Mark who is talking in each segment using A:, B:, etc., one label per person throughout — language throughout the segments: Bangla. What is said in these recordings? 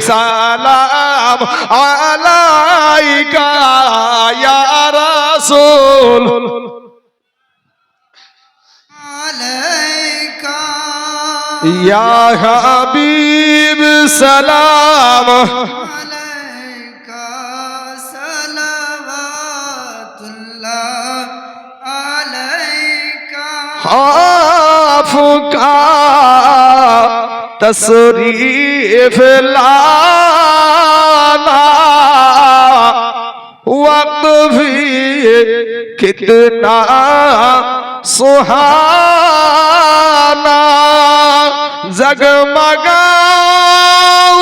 A: সালাম আলাইকা ইয়া রাসূল।
B: আলাইকা।
A: ইয়া হাবিব সালাম।
B: আলাইকা সালাওয়াতুল্লাহ। আলাইকা।
A: হাফকা तशरीफ़ लाना वक्त भी कितना सुहाना। जगमगा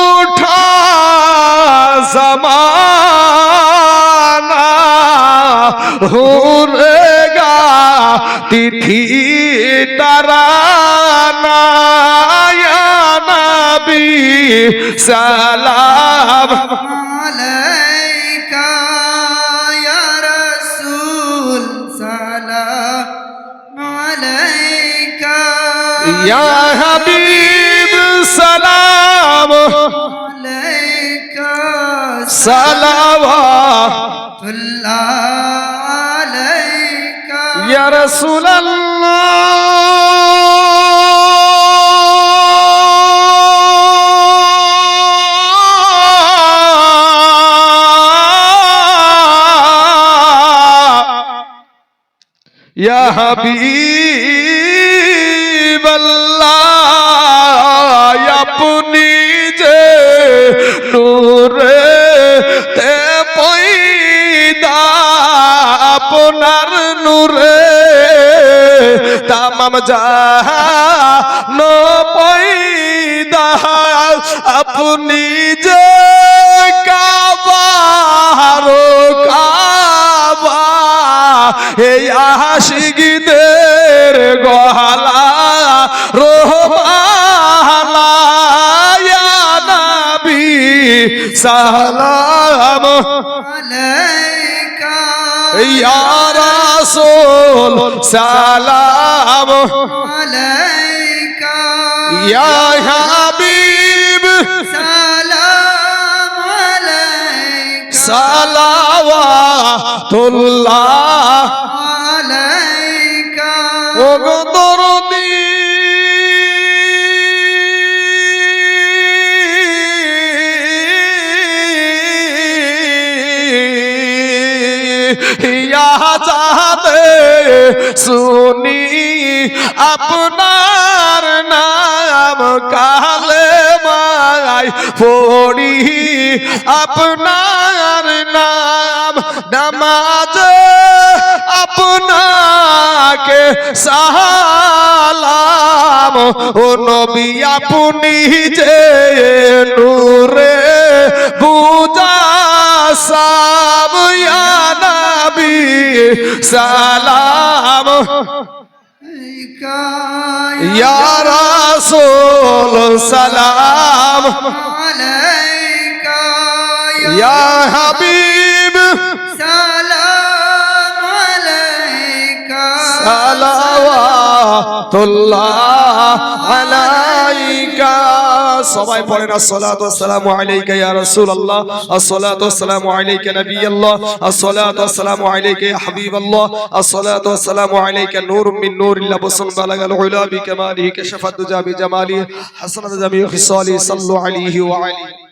A: उठा जमाना हुरेगा तिथि तराना।
B: নবী সালাম। আলাইকা ইয়া রাসূল
A: সালাম। আলাইকা ইয়া
B: হাবিব
A: সালাম।
B: আলাইকা সালাওয়াতুল্লাহ
A: আলাইকা। ইয়া রাসূল আল্লাহ ইয়া হাবিবাল্লাহ আপনি যে নূরে তে পয়দা আপনার নূরে তামাম জাহান পয়দা আপনি যে এই আশিকদের গহালা রোহবালা নবী সালাম।
B: আলাইকা।
A: ইয়া রাসূল সালাম।
B: আলাইকা।
A: ইয়া হাবিব।
B: সালাম আলাইকা।
A: সালাওয়াতুল্লাহ। ওগো দরদি চাহতে শুনি আপনার নাম কালে মাই পড়ি। আপনার নাম নামাজ আপনাকে সালাম ও নবী আপনি যে নূরে বুজা সাম ইয়া নবী সালাম। ইয়া রাসূল সালাম।
B: আলাইকা
A: ইয়া হাবিব সালাওয়াতুল্লাহ আলাইকা। সবাই পড়েন আসসালাতু ওয়াসসালামু আলাইকা ইয়া রাসূলুল্লাহ, আসসালাতু ওয়াসসালামু আলাইকা নবিয়াল্লাহ, আসসালাতু ওয়াসসালামু আলাইকা ইয়া হাবিবাল্লাহ, আসসালাতু ওয়াসসালামু আলাইকা নূরুম মিন নূরিল্লাহ, বসন বালাগাল উলা বিকামালিহি কাশাফাত দুজা বিজামালিহি হাসানাত জামিউ খিসালি সাল্লু আলাইহি ওয়া আলিহি।